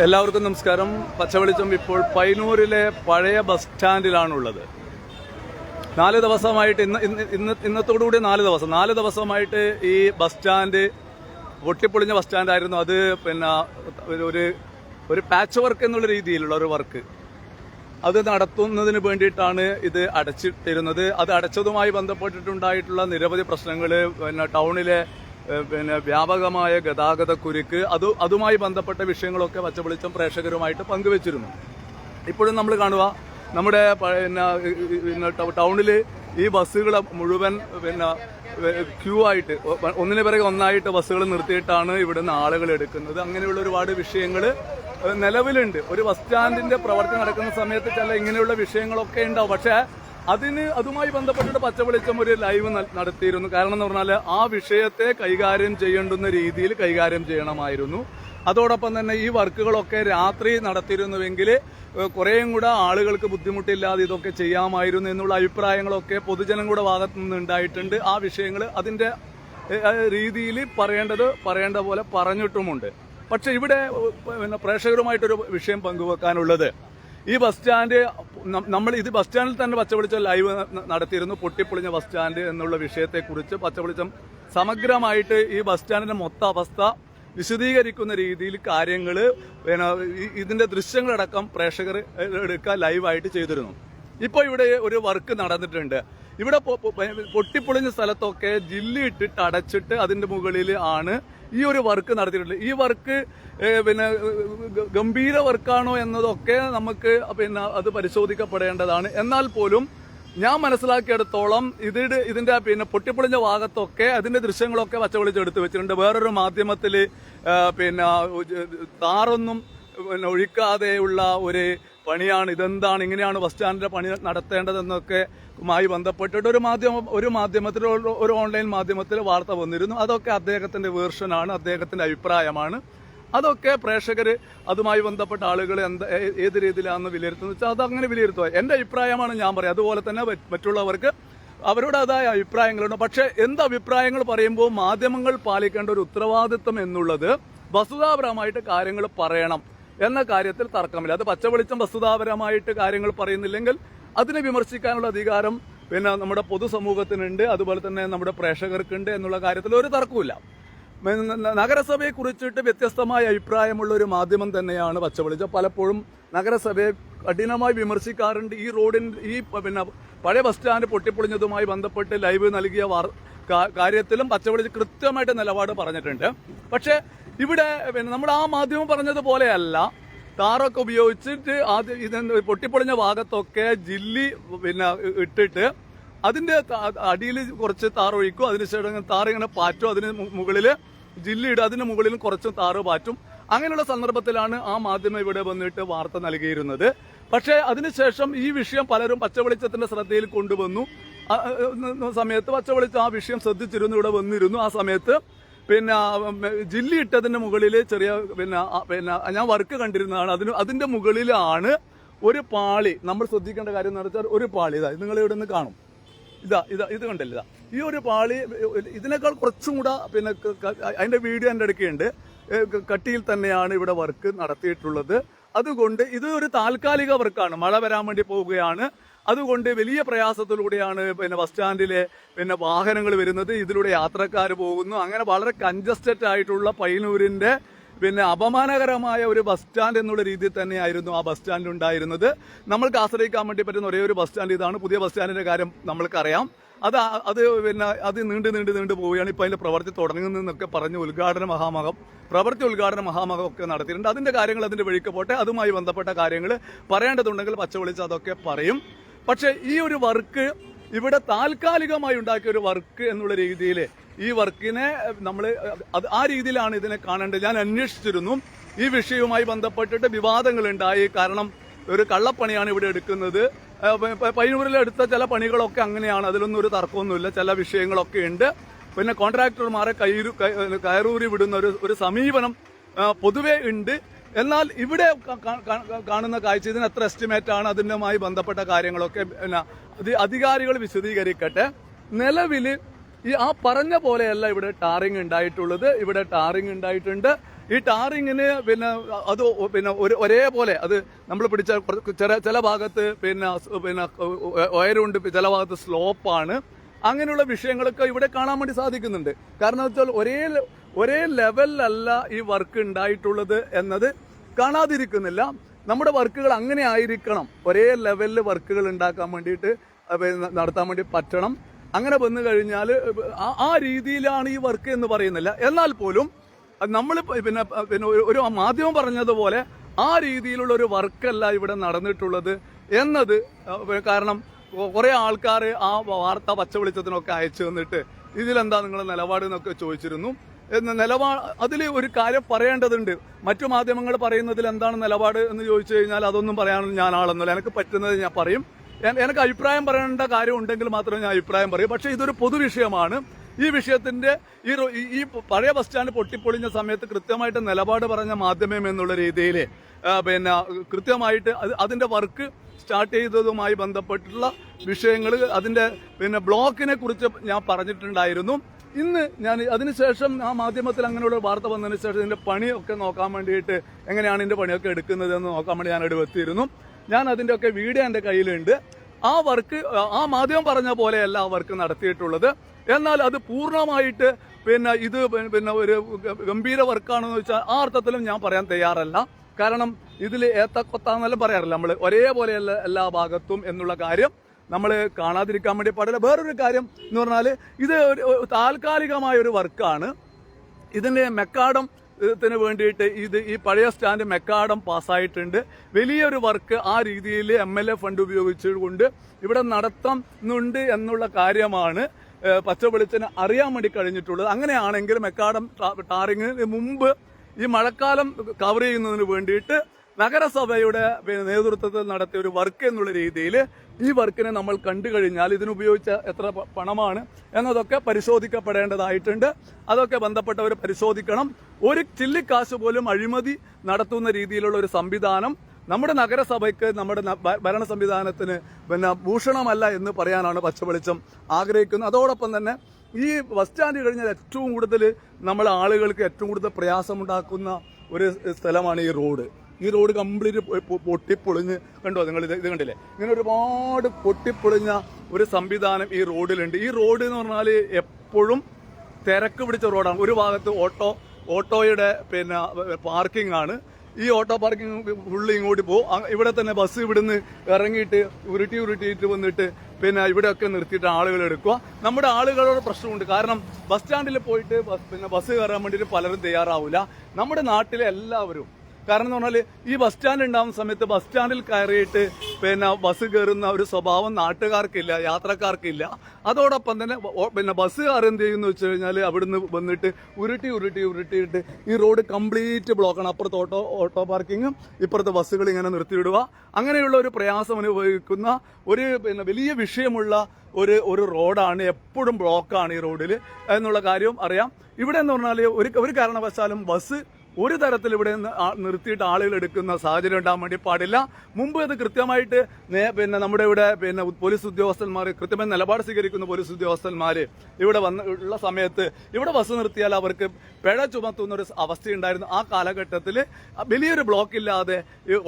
എല്ലാവർക്കും നമസ്കാരം. പച്ചവെളിച്ചം ഇപ്പോൾ പൈനൂരിലെ പഴയ ബസ് സ്റ്റാൻഡിലാണുള്ളത്. നാല് ദിവസമായിട്ട് ഇന്ന് ഇന്ന് ഇന്ന് ഇന്നത്തോടുകൂടി നാല് ദിവസം. നാല് ദിവസമായിട്ട് ഈ ബസ് സ്റ്റാൻഡ് പൊട്ടിപ്പൊളിഞ്ഞ ബസ് സ്റ്റാൻഡായിരുന്നു. അത് പിന്നെ ഒരു- ഒരു പാച്ച് വർക്ക് എന്നുള്ള രീതിയിലുള്ള ഒരു വർക്ക് അത് നടത്തുന്നതിന് വേണ്ടിയിട്ടാണ് ഇത് അടച്ചിട്ടിരുന്നത്. അത് അടച്ചതുമായി ബന്ധപ്പെട്ടിട്ടുണ്ടായിട്ടുള്ള നിരവധി പ്രശ്നങ്ങൾ പിന്നെ ടൗണിലെ പിന്നെ വ്യാപകമായ ഗതാഗത കുരുക്ക് അത് അതുമായി ബന്ധപ്പെട്ട വിഷയങ്ങളൊക്കെ പച്ചവെളിച്ചം പ്രേക്ഷകരുമായിട്ട് പങ്കുവച്ചിരുന്നു. ഇപ്പോഴും നമ്മൾ കാണുക നമ്മുടെ പിന്നെ ടൗണിൽ ഈ ബസ്സുകൾ മുഴുവൻ പിന്നെ ക്യൂ ആയിട്ട് ഒന്നിനു പിറകെ ഒന്നായിട്ട് ബസ്സുകൾ നിർത്തിയിട്ടാണ് ഇവിടുന്ന് ആളുകൾ എടുക്കുന്നത്. അങ്ങനെയുള്ള ഒരുപാട് വിഷയങ്ങൾ നിലവിലുണ്ട്. ഒരു ബസ് സ്റ്റാൻഡിന്റെ പ്രവർത്തനം നടക്കുന്ന സമയത്ത് ചില ഇങ്ങനെയുള്ള വിഷയങ്ങളൊക്കെ ഉണ്ടാവും. പക്ഷേ അതിന് അതുമായി ബന്ധപ്പെട്ടിട്ട് പച്ചവെളിച്ചം ഒരു ലൈവ് നടത്തിയിരുന്നു. കാരണം എന്ന് പറഞ്ഞാൽ ആ വിഷയത്തെ കൈകാര്യം ചെയ്യേണ്ടുന്ന രീതിയിൽ കൈകാര്യം ചെയ്യണമായിരുന്നു. അതോടൊപ്പം തന്നെ ഈ വർക്കുകളൊക്കെ രാത്രി നടത്തിയിരുന്നുവെങ്കിൽ കുറേയും കൂടെ ആളുകൾക്ക് ബുദ്ധിമുട്ടില്ലാതെ ഇതൊക്കെ ചെയ്യാമായിരുന്നു എന്നുള്ള അഭിപ്രായങ്ങളൊക്കെ പൊതുജനം കൂടെ ഭാഗത്തു നിന്ന് ഉണ്ടായിട്ടുണ്ട്. ആ വിഷയങ്ങൾ അതിന്റെ രീതിയിൽ പറയേണ്ടത് പറയേണ്ട പോലെ പറഞ്ഞിട്ടുമുണ്ട്. പക്ഷെ ഇവിടെ പിന്നെ പ്രേക്ഷകരുമായിട്ടൊരു വിഷയം പങ്കുവെക്കാനുള്ളത് ഈ ബസ് സ്റ്റാൻഡ് നമ്മൾ ഇത് ബസ് സ്റ്റാൻഡിൽ തന്നെ പച്ചപൊളിച്ചം ലൈവ് നടത്തിയിരുന്നു. പൊട്ടിപ്പൊളിഞ്ഞ ബസ് സ്റ്റാൻഡ് എന്നുള്ള വിഷയത്തെക്കുറിച്ച് പച്ചപൊളിച്ചം സമഗ്രമായിട്ട് ഈ ബസ് സ്റ്റാൻഡിന്റെ മൊത്ത അവസ്ഥ വിശദീകരിക്കുന്ന രീതിയിൽ കാര്യങ്ങൾ പിന്നെ ഇതിന്റെ ദൃശ്യങ്ങളടക്കം പ്രേക്ഷകർ എടുക്കാൻ ലൈവായിട്ട് ചെയ്തിരുന്നു. ഇപ്പോൾ ഇവിടെ ഒരു വർക്ക് നടന്നിട്ടുണ്ട്. ഇവിടെ പൊട്ടിപ്പൊളിഞ്ഞ സ്ഥലത്തൊക്കെ ജില്ലിയിട്ടിട്ട് അടച്ചിട്ട് അതിന്റെ മുകളിൽ ആണ് ഈ ഒരു വർക്ക് നടത്തിയിട്ടുള്ളത്. ഈ വർക്ക് പിന്നെ ഗംഭീര വർക്കാണോ എന്നതൊക്കെ നമുക്ക് പിന്നെ അത് പരിശോധിക്കപ്പെടേണ്ടതാണ്. എന്നാൽ പോലും ഞാൻ മനസ്സിലാക്കിയെടുത്തോളം ഇതിന്റെ ഇതിന്റെ പിന്നെ പൊട്ടിപ്പൊളിഞ്ഞ ഭാഗത്തൊക്കെ അതിന്റെ ദൃശ്യങ്ങളൊക്കെ പച്ചവെളിച്ച് എടുത്തു വെച്ചിട്ടുണ്ട്. വേറൊരു മാധ്യമത്തിൽ പിന്നെ താറൊന്നും ഒഴിക്കാതെയുള്ള ഒരു പണിയാണ് ഇതെന്താണ് ഇങ്ങനെയാണ് ബസ് സ്റ്റാൻഡിന്റെ പണി നടത്തേണ്ടതെന്നൊക്കെ മായി ബന്ധപ്പെട്ടിട്ട് ഒരു മാധ്യമം ഒരു മാധ്യമത്തിൽ ഒരു- ഓൺലൈൻ മാധ്യമത്തിൽ വാർത്ത വന്നിരുന്നു. അതൊക്കെ അദ്ദേഹത്തിന്റെ വേർഷനാണ് അദ്ദേഹത്തിന്റെ അഭിപ്രായമാണ്. അതൊക്കെ പ്രേക്ഷകർ അതുമായി ബന്ധപ്പെട്ട ആളുകൾ എന്താ ഏത് രീതിയിലാണെന്ന് വിലയിരുത്തുന്നത് വെച്ചാൽ അതങ്ങനെ വിലയിരുത്തുക എന്റെ അഭിപ്രായമാണ് ഞാൻ പറയാം. അതുപോലെ തന്നെ മറ്റ് മറ്റുള്ളവർക്ക് അവരുടേതായ അഭിപ്രായങ്ങളുണ്ട്. പക്ഷേ എന്ത് അഭിപ്രായങ്ങൾ പറയുമ്പോൾ മാധ്യമങ്ങൾ പാലിക്കേണ്ട ഒരു ഉത്തരവാദിത്വം എന്നുള്ളത് വസ്തുതാപരമായിട്ട് കാര്യങ്ങൾ പറയണം. എന്ന കാര്യത്തിൽ തർക്കമില്ല. അത് പച്ചവെളിച്ചം വസ്തുതാപരമായിട്ട് കാര്യങ്ങൾ പറയുന്നില്ലെങ്കിൽ അതിനെ വിമർശിക്കാനുള്ള അധികാരം പിന്നെ നമ്മുടെ പൊതുസമൂഹത്തിനുണ്ട്. അതുപോലെ തന്നെ നമ്മുടെ പ്രേക്ഷകർക്കുണ്ട് എന്നുള്ള കാര്യത്തിൽ ഒരു തർക്കവുമില്ല. നഗരസഭയെ കുറിച്ചിട്ട് വ്യത്യസ്തമായ അഭിപ്രായമുള്ള ഒരു മാധ്യമം തന്നെയാണ് പച്ചവെളിച്ചം. പലപ്പോഴും നഗരസഭയെ കഠിനമായി വിമർശിക്കാറുണ്ട്. ഈ റോഡിൻ ഈ പിന്നെ പഴയ ബസ് സ്റ്റാൻഡ് പൊട്ടിപ്പൊളിഞ്ഞതുമായി ബന്ധപ്പെട്ട് ലൈവ് നൽകിയ കാര്യത്തിലും പച്ചവെളിച്ച് കൃത്യമായിട്ട് നിലപാട് പറഞ്ഞിട്ടുണ്ട്. പക്ഷേ ഇവിടെ പിന്നെ നമ്മുടെ ആ മാധ്യമം പറഞ്ഞതുപോലെയല്ല. താറൊക്കെ ഉപയോഗിച്ചിട്ട് ആദ്യം ഇത് പൊട്ടിപ്പൊളിഞ്ഞ ഭാഗത്തൊക്കെ ജില്ലി പിന്നെ ഇട്ടിട്ട് അതിന്റെ അടിയിൽ കുറച്ച് താറ് ഒഴിക്കും. അതിനുശേഷം താറ് ഇങ്ങനെ പാറ്റും. അതിന് മുകളിൽ ജില്ലി ഇടും. അതിന് മുകളിൽ കുറച്ച് താറ് പാറ്റും. അങ്ങനെയുള്ള സന്ദർഭത്തിലാണ് ആ മാധ്യമം ഇവിടെ വന്നിട്ട് വാർത്ത നൽകിയിരുന്നത്. പക്ഷേ അതിനുശേഷം ഈ വിഷയം പലരും പച്ചവെളിച്ചത്തിന്റെ ശ്രദ്ധയിൽ കൊണ്ടുവന്നു. സമയത്ത് പച്ചവെളിച്ചം ആ വിഷയം ശ്രദ്ധിച്ചിരുന്നു ഇവിടെ വന്നിരുന്നു ആ സമയത്ത്. പിന്നെ ജില്ലി ഇട്ടതിന്റെ മുകളിൽ ചെറിയ പിന്നെ പിന്നെ ഞാൻ വർക്ക് കണ്ടിരുന്നതാണ്. അതിന് അതിന്റെ മുകളിലാണ് ഒരു പാളി. നമ്മൾ ശ്രദ്ധിക്കേണ്ട കാര്യം എന്ന് വെച്ചാൽ ഒരു പാളി. ഇതാ നിങ്ങൾ ഇവിടെ നിന്ന് കാണും. ഇതാ ഇതാ ഇത് കണ്ടില്ല? ഈ ഒരു പാളി ഇതിനേക്കാൾ കുറച്ചും കൂടെ പിന്നെ അതിന്റെ വീഡിയോ എന്റെ അടുക്കുണ്ട് കട്ടിയിൽ തന്നെയാണ് ഇവിടെ വർക്ക് നടത്തിയിട്ടുള്ളത്. അതുകൊണ്ട് ഇത് ഒരു താൽക്കാലിക വർക്കാണ് മഴ വരാൻ വേണ്ടി പോവുകയാണ്. അതുകൊണ്ട് വലിയ പ്രയാസത്തിലൂടെയാണ് പിന്നെ ബസ് സ്റ്റാൻഡിലെ പിന്നെ വാഹനങ്ങൾ വരുന്നത്. ഇതിലൂടെ യാത്രക്കാർ പോകുന്നു. അങ്ങനെ വളരെ കൺജസ്റ്റഡ് ആയിട്ടുള്ള പയ്യന്നൂരിന്റെ പിന്നെ അപമാനകരമായ ഒരു ബസ് സ്റ്റാൻഡ് എന്നുള്ള രീതിയിൽ തന്നെയായിരുന്നു ആ ബസ് സ്റ്റാൻഡിൽ ഉണ്ടായിരുന്നത്. നമ്മൾക്ക് ആശ്രയിക്കാൻ വേണ്ടി പറ്റുന്ന ഒരേ ഒരു ബസ് സ്റ്റാൻഡ് ഇതാണ്. പുതിയ ബസ് സ്റ്റാൻഡിന്റെ കാര്യം നമ്മൾക്കറിയാം. അത് അത് പിന്നെ അത് നീണ്ടു നീണ്ടു നീണ്ടു പോവുകയാണ്. ഇപ്പം അതിന്റെ പ്രവർത്തി തുടങ്ങുന്നതെന്നൊക്കെ പറഞ്ഞ് ഉദ്ഘാടന മഹാമകം പ്രവർത്തി ഉദ്ഘാടന മഹാമകം ഒക്കെ നടത്തിയിട്ടുണ്ട്. അതിന്റെ കാര്യങ്ങൾ അതിന്റെ വഴിക്ക് പോട്ടെ. അതുമായി ബന്ധപ്പെട്ട കാര്യങ്ങൾ പറയേണ്ടതുണ്ടെങ്കിൽ പച്ച വിളിച്ച് അതൊക്കെ പറയും. പക്ഷെ ഈ ഒരു വർക്ക് ഇവിടെ താൽക്കാലികമായി ഉണ്ടാക്കിയ ഒരു വർക്ക് എന്നുള്ള രീതിയിൽ ഈ വർക്കിനെ നമ്മൾ ആ രീതിയിലാണ് ഇതിനെ കാണേണ്ടത്. ഞാൻ അന്വേഷിച്ചിരുന്നു. ഈ വിഷയവുമായി ബന്ധപ്പെട്ടിട്ട് വിവാദങ്ങൾ ഉണ്ടായി. കാരണം ഒരു കള്ളപ്പണിയാണ് ഇവിടെ എടുക്കുന്നത്. പയ്യന്നൂരിൽ എടുത്ത ചില പണികളൊക്കെ അങ്ങനെയാണ്. അതിലൊന്നും ഒരു തർക്കമൊന്നുമില്ല. ചില വിഷയങ്ങളൊക്കെ ഉണ്ട്. പിന്നെ കോൺട്രാക്ടർമാരെ കയറൂരി വിടുന്ന ഒരു ഒരു സമീപനം പൊതുവേ ഉണ്ട്. എന്നാൽ ഇവിടെ കാണുന്ന കാഴ്ച ഇതിന് എത്ര എസ്റ്റിമേറ്റ് ആണ്? അതിനുമായി ബന്ധപ്പെട്ട കാര്യങ്ങളൊക്കെ അധി- അധികാരികൾ വിശദീകരിക്കട്ടെ. നിലവിൽ ഈ ആ പറഞ്ഞ പോലെയല്ല ഇവിടെ ടാറിങ് ഉണ്ടായിട്ടുള്ളത്. ഇവിടെ ടാറിങ് ഉണ്ടായിട്ടുണ്ട്. ഈ ടാറിങ്ങിന് പിന്നെ അത് പിന്നെ ഒരു ഒരേപോലെ അത് നമ്മൾ പിടിച്ച ചില ചില ഭാഗത്ത് പിന്നെ പിന്നെ ഉയരമുണ്ട് ചില ഭാഗത്ത് സ്ലോപ്പാണ്. അങ്ങനെയുള്ള വിഷയങ്ങളൊക്കെ ഇവിടെ കാണാൻ വേണ്ടി സാധിക്കുന്നുണ്ട്. കാരണം എന്ന് വെച്ചാൽ ഒരേ ഒരേ ലെവലിലല്ല ഈ വർക്ക് ഉണ്ടായിട്ടുള്ളത് എന്നത്. കാണാതിരിക്കുന്നില്ല. നമ്മുടെ വർക്കുകൾ അങ്ങനെ ആയിരിക്കണം. ഒരേ ലെവലിൽ വർക്കുകൾ ഉണ്ടാക്കാൻ വേണ്ടിയിട്ട് നടത്താൻ വേണ്ടി പറ്റണം. അങ്ങനെ വന്നു കഴിഞ്ഞാൽ ആ- രീതിയിലാണ് ഈ വർക്ക് എന്ന് പറയുന്നില്ല. എന്നാൽ പോലും നമ്മൾ പിന്നെ പിന്നെ ഒരു- മാധ്യമം പറഞ്ഞതുപോലെ ആ രീതിയിലുള്ള ഒരു വർക്കല്ല ഇവിടെ നടന്നിട്ടുള്ളത് എന്നത് കാരണം കുറെ ആൾക്കാർ ആ വാർത്ത പച്ച വെളിച്ചത്തിനൊക്കെ അയച്ചു തന്നിട്ട് ഇതിലെന്താ നിങ്ങളുടെ നിലപാട് എന്നൊക്കെ ചോദിച്ചിരുന്നു. എന്ന് നിലപാ അതിൽ ഒരു കാര്യം പറയേണ്ടതുണ്ട്. മറ്റു മാധ്യമങ്ങൾ പറയുന്നതിൽ എന്താണ് നിലപാട് എന്ന് ചോദിച്ചു കഴിഞ്ഞാൽ അതൊന്നും പറയാനൊന്നും ഞാൻ ആളൊന്നുമില്ല. എനിക്ക് പറ്റുന്നത് ഞാൻ പറയും. എനിക്ക് അഭിപ്രായം പറയേണ്ട കാര്യം ഉണ്ടെങ്കിൽ മാത്രമേ ഞാൻ അഭിപ്രായം പറയൂ. പക്ഷെ ഇതൊരു പൊതുവിഷയമാണ് ഈ വിഷയത്തിന്റെ ഈ ഈ- പഴയ ബസ് സ്റ്റാൻഡ് പൊട്ടിപ്പൊളിഞ്ഞ സമയത്ത് കൃത്യമായിട്ട് നിലപാട് പറഞ്ഞ മാധ്യമം എന്നുള്ള രീതിയിൽ പിന്നെ കൃത്യമായിട്ട് അത് അതിന്റെ വർക്ക് സ്റ്റാർട്ട് ചെയ്തതുമായി ബന്ധപ്പെട്ടുള്ള വിഷയങ്ങൾ അതിന്റെ പിന്നെ ബ്ലോക്കിനെ കുറിച്ച് ഞാൻ പറഞ്ഞിട്ടുണ്ടായിരുന്നു. ഇന്ന് ഞാൻ അതിനുശേഷം ആ മാധ്യമത്തിൽ അങ്ങനെയുള്ള വാർത്ത വന്നതിന് ശേഷം ഇതിന്റെ പണിയൊക്കെ നോക്കാൻ വേണ്ടിയിട്ട് എങ്ങനെയാണ് ഇതിന്റെ പണിയൊക്കെ എടുക്കുന്നത് എന്ന് നോക്കാൻ വേണ്ടി ഞാൻ ഇവിടെ എത്തിയിരുന്നു. ഞാൻ അതിന്റെ ഒക്കെ വീഡിയോ എന്റെ കയ്യിലുണ്ട്. ആ വർക്ക് ആ മാധ്യമം പറഞ്ഞ പോലെയല്ല ആ വർക്ക് നടത്തിയിട്ടുള്ളത്. എന്നാൽ അത് പൂർണമായിട്ട് പിന്നെ ഇത് പിന്നെ ഒരു ഗംഭീര വർക്കാണെന്ന് വെച്ചാൽ ആ അർത്ഥത്തിലും ഞാൻ പറയാൻ തയ്യാറല്ല. കാരണം ഇതിൽ ഏത്തക്കൊത്താന്നെല്ലാം പറയാറില്ല നമ്മൾ ഒരേപോലെയല്ല എല്ലാ ഭാഗത്തും എന്നുള്ള കാര്യം നമ്മൾ കാണാതിരിക്കാൻ വേണ്ടി പാടില്ല. വേറൊരു കാര്യം എന്ന് പറഞ്ഞാൽ ഇത് ഒരു താൽക്കാലികമായ ഒരു വർക്കാണ്. ഇതിന്റെ മെക്കാടം ത്തിന് വേണ്ടിയിട്ട് ഇത് ഈ പഴയ സ്റ്റാൻഡ് മെക്കാടം പാസ്സായിട്ടുണ്ട്. വലിയൊരു വർക്ക് ആ രീതിയിൽ എം എൽ എ ഫണ്ട് ഉപയോഗിച്ചുകൊണ്ട് ഇവിടെ നടത്തുന്നുണ്ട് എന്നുള്ള കാര്യമാണ് പച്ചവെളിച്ചന് പച്ച വെളിച്ചന് അറിയാൻ വേണ്ടി കഴിഞ്ഞിട്ടുള്ളത്. അങ്ങനെയാണെങ്കിൽ മെക്കാടം ടാറിങ്ങിന് മുമ്പ് ഈ മഴക്കാലം കവർ ചെയ്യുന്നതിന് വേണ്ടിയിട്ട് നഗരസഭയുടെ പിന്നെ നേതൃത്വത്തിൽ നടത്തിയ ഒരു വർക്ക് എന്നുള്ള രീതിയിൽ ഈ വർക്കിനെ നമ്മൾ കണ്ടു കഴിഞ്ഞാൽ ഇതിനുപയോഗിച്ച എത്ര പണമാണ് എന്നതൊക്കെ പരിശോധിക്കപ്പെടേണ്ടതായിട്ടുണ്ട്. അതൊക്കെ ബന്ധപ്പെട്ടവർ പരിശോധിക്കണം. ഒരു ചില്ലിക്കാശ് പോലും അഴിമതി നടത്തുന്ന രീതിയിലുള്ള ഒരു സംവിധാനം നമ്മുടെ നഗരസഭയ്ക്ക് നമ്മുടെ ഭരണ സംവിധാനത്തിന് പിന്നെ ഭൂഷണമല്ല എന്ന് പറയാനാണ് പച്ചവെളിച്ചം ആഗ്രഹിക്കുന്നത്. അതോടൊപ്പം തന്നെ ഈ ബസ് സ്റ്റാൻഡ് കഴിഞ്ഞാൽ ഏറ്റവും കൂടുതൽ നമ്മൾ ആളുകൾക്ക് ഏറ്റവും കൂടുതൽ പ്രയാസമുണ്ടാക്കുന്ന ഒരു സ്ഥലമാണ് ഈ റോഡ് ഈ റോഡ് കംപ്ലീറ്റ് പൊട്ടിപ്പൊളിഞ്ഞ് കണ്ടോ നിങ്ങൾ ഇത് കണ്ടില്ലേ? ഇങ്ങനെ ഒരുപാട് പൊട്ടിപ്പൊളിഞ്ഞ ഒരു സംവിധാനം ഈ റോഡിലുണ്ട്. ഈ റോഡ് എന്ന് പറഞ്ഞാൽ എപ്പോഴും തിരക്ക് പിടിച്ച റോഡാണ്. ഒരു ഭാഗത്ത് ഓട്ടോ ഓട്ടോയുടെ പിന്നെ പാർക്കിംഗ് ആണ് ഈ ഓട്ടോ പാർക്കിംഗ് ഫുള്ള് ഇങ്ങോട്ട് പോകും ഇവിടെ തന്നെ ബസ് ഇവിടുന്ന് ഇറങ്ങിയിട്ട് ഉരുട്ടി ഉരുട്ടിയിട്ട് വന്നിട്ട് പിന്നെ ഇവിടെയൊക്കെ നിർത്തിയിട്ട് ആളുകൾ എടുക്കുക. നമ്മുടെ ആളുകളോട് പ്രശ്നമുണ്ട്. കാരണം ബസ് സ്റ്റാൻഡിൽ പോയിട്ട് പിന്നെ ബസ് കയറാൻ വേണ്ടിയിട്ട് പലരും തയ്യാറാവില്ല നമ്മുടെ നാട്ടിലെ എല്ലാവരും കാരണം എന്ന് പറഞ്ഞാൽ ഈ ബസ് സ്റ്റാൻഡ് ഉണ്ടാകുന്ന സമയത്ത് ബസ് സ്റ്റാൻഡിൽ കയറിയിട്ട് പിന്നെ ബസ് കയറുന്ന ഒരു സ്വഭാവം നാട്ടുകാർക്കില്ല യാത്രക്കാർക്കില്ല. അതോടൊപ്പം തന്നെ പിന്നെ ബസ്സുകാർ എന്ത് ചെയ്യുന്നു വെച്ച് കഴിഞ്ഞാൽ അവിടുന്ന് വന്നിട്ട് ഉരുട്ടി ഉരുട്ടി ഉരുട്ടിയിട്ട് ഈ റോഡ് കംപ്ലീറ്റ് ബ്ലോക്കാണ് അപ്പുറത്ത് ഓട്ടോ ഓട്ടോ പാർക്കിങ്ങും ഇപ്പുറത്തെ ബസ്സുകൾ ഇങ്ങനെ നിർത്തിയിടുക. അങ്ങനെയുള്ള ഒരു പ്രയാസം അനുഭവിക്കുന്ന ഒരു പിന്നെ വലിയ വിഷയമുള്ള ഒരു ഒരു റോഡാണ് എപ്പോഴും ബ്ലോക്കാണ് ഈ റോഡിൽ എന്നുള്ള കാര്യവും അറിയാം. ഇവിടെ എന്ന് പറഞ്ഞാൽ ഒരു ഒരു കാരണവശാലും ബസ് ഒരു തരത്തിൽ ഇവിടെ നിന്ന് നിർത്തിയിട്ട് ആളുകൾ എടുക്കുന്ന സാഹചര്യം ഉണ്ടാകാൻ വേണ്ടി പാടില്ല. മുമ്പ് ഇത് കൃത്യമായിട്ട് പിന്നെ നമ്മുടെ ഇവിടെ പിന്നെ പോലീസ് ഉദ്യോഗസ്ഥന്മാർ കൃത്യമായി നിലപാട് സ്വീകരിക്കുന്ന പോലീസ് ഉദ്യോഗസ്ഥന്മാർ ഇവിടെ വന്ന് ഉള്ള സമയത്ത് ഇവിടെ ബസ് നിർത്തിയാൽ അവർക്ക് പിഴ ചുമത്തുന്ന ഒരു അവസ്ഥയുണ്ടായിരുന്നു. ആ കാലഘട്ടത്തിൽ വലിയൊരു ബ്ലോക്ക് ഇല്ലാതെ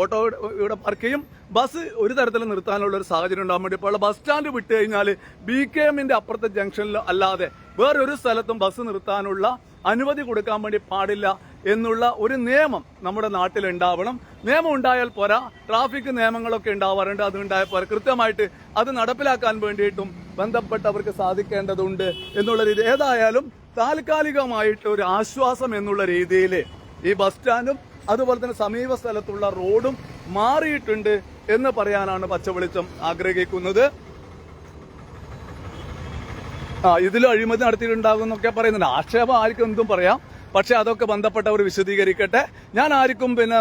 ഓട്ടോ ഇവിടെ പാർക്ക് ചെയ്യും. ബസ് ഒരു തരത്തിൽ നിർത്താനുള്ള ഒരു സാഹചര്യം ഉണ്ടാകാൻ വേണ്ടി ഇപ്പോൾ ബസ് സ്റ്റാൻഡ് വിട്ട് കഴിഞ്ഞാൽ ബി കെ എമ്മിന്റെ അപ്പുറത്തെ ജംഗ്ഷനിൽ അല്ലാതെ വേറൊരു സ്ഥലത്തും ബസ് നിർത്താനുള്ള അനുമതി കൊടുക്കാൻ വേണ്ടി പാടില്ല. എന്നുള്ള ഒരു നിയമം നമ്മുടെ നാട്ടിൽ ഉണ്ടാവണം നിയമം ഉണ്ടായാൽ പോരാ. ട്രാഫിക് നിയമങ്ങളൊക്കെ ഉണ്ടാവാറുണ്ട്. അതുണ്ടായ പോരാ. കൃത്യമായിട്ട് അത് നടപ്പിലാക്കാൻ വേണ്ടിയിട്ടും ബന്ധപ്പെട്ടവർക്ക് സാധിക്കേണ്ടതുണ്ട് എന്നുള്ള രീതി. ഏതായാലും താൽക്കാലികമായിട്ട് ഒരു ആശ്വാസം എന്നുള്ള രീതിയിൽ ഈ ബസ് സ്റ്റാൻഡും അതുപോലെ തന്നെ സമീപ സ്ഥലത്തുള്ള റോഡും മാറിയിട്ടുണ്ട് എന്ന് പറയാനാണ് പച്ചവെളിച്ചം ആഗ്രഹിക്കുന്നത്. ആ ഇതിലും അഴിമതി നടത്തിയിട്ടുണ്ടാകും എന്നൊക്കെ പറയുന്നുണ്ട്. ആക്ഷേപം ആർക്കും എന്തും പറയാം. പക്ഷെ അതൊക്കെ ബന്ധപ്പെട്ടവർ വിശദീകരിക്കട്ടെ. ഞാൻ ആർക്കും പിന്നെ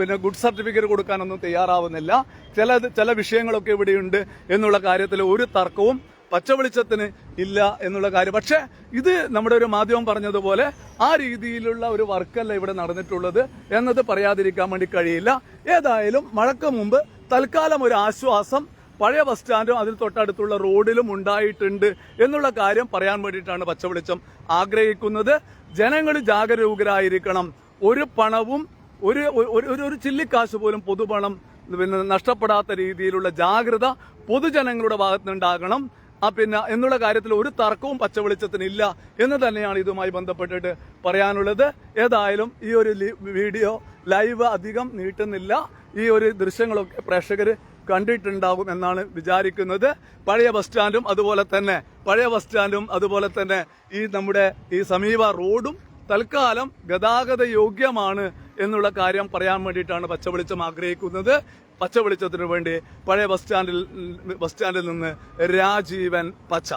പിന്നെ ഗുഡ് സർട്ടിഫിക്കറ്റ് കൊടുക്കാനൊന്നും തയ്യാറാവുന്നില്ല. ചില ചില വിഷയങ്ങളൊക്കെ ഇവിടെയുണ്ട് എന്നുള്ള കാര്യത്തിൽ ഒരു തർക്കവും പച്ച വെളിച്ചത്തിന് ഇല്ല എന്നുള്ള കാര്യം. പക്ഷേ ഇത് നമ്മുടെ ഒരു മാധ്യമം പറഞ്ഞതുപോലെ ആ രീതിയിലുള്ള ഒരു വർക്കല്ല ഇവിടെ നടന്നിട്ടുള്ളത് എന്നത് പറയാതിരിക്കാൻ വേണ്ടി കഴിയില്ല. ഏതായാലും മഴക്ക് മുമ്പ് തൽക്കാലം ഒരു ആശ്വാസം പഴയ ബസ് സ്റ്റാൻഡും അതിൽ തൊട്ടടുത്തുള്ള റോഡിലും ഉണ്ടായിട്ടുണ്ട് എന്നുള്ള കാര്യം പറയാൻ വേണ്ടിയിട്ടാണ് പച്ചവെളിച്ചം ആഗ്രഹിക്കുന്നത്. ജനങ്ങൾ ജാഗരൂകരായിരിക്കണം. ഒരു പണവും ഒരു ഒരു- ഒരു ഒരു ചില്ലിക്കാശ് പോലും പൊതുപണം പിന്നെ നഷ്ടപ്പെടാത്ത രീതിയിലുള്ള ജാഗ്രത പൊതുജനങ്ങളുടെ ഭാഗത്തുനിന്നുണ്ടാകണം. ആ പിന്നെ എന്നുള്ള കാര്യത്തിൽ ഒരു തർക്കവും പച്ചവെളിച്ചത്തിനില്ല എന്ന് തന്നെയാണ് ഇതുമായി ബന്ധപ്പെട്ടിട്ട് പറയാനുള്ളത്. ഏതായാലും ഈ ഒരു വീഡിയോ ലൈവ് അധികം നീട്ടുന്നില്ല. ഈ ഒരു ദൃശ്യങ്ങളൊക്കെ പ്രേക്ഷകർ കണ്ടിട്ടുണ്ടാകും എന്നാണ് വിചാരിക്കുന്നത്. പഴയ ബസ് സ്റ്റാൻഡും അതുപോലെ തന്നെ പഴയ ബസ് സ്റ്റാൻഡും അതുപോലെ തന്നെ ഈ നമ്മുടെ ഈ സമീപ റോഡും തൽക്കാലം ഗതാഗത യോഗ്യമാണ് എന്നുള്ള കാര്യം പറയാൻ വേണ്ടിയിട്ടാണ് പച്ചവെളിച്ചം ആഗ്രഹിക്കുന്നത്. പച്ചവെളിച്ചത്തിന് വേണ്ടി പഴയ ബസ് സ്റ്റാൻഡിൽ ബസ് സ്റ്റാൻഡിൽ നിന്ന് രാജീവൻ പച്ച.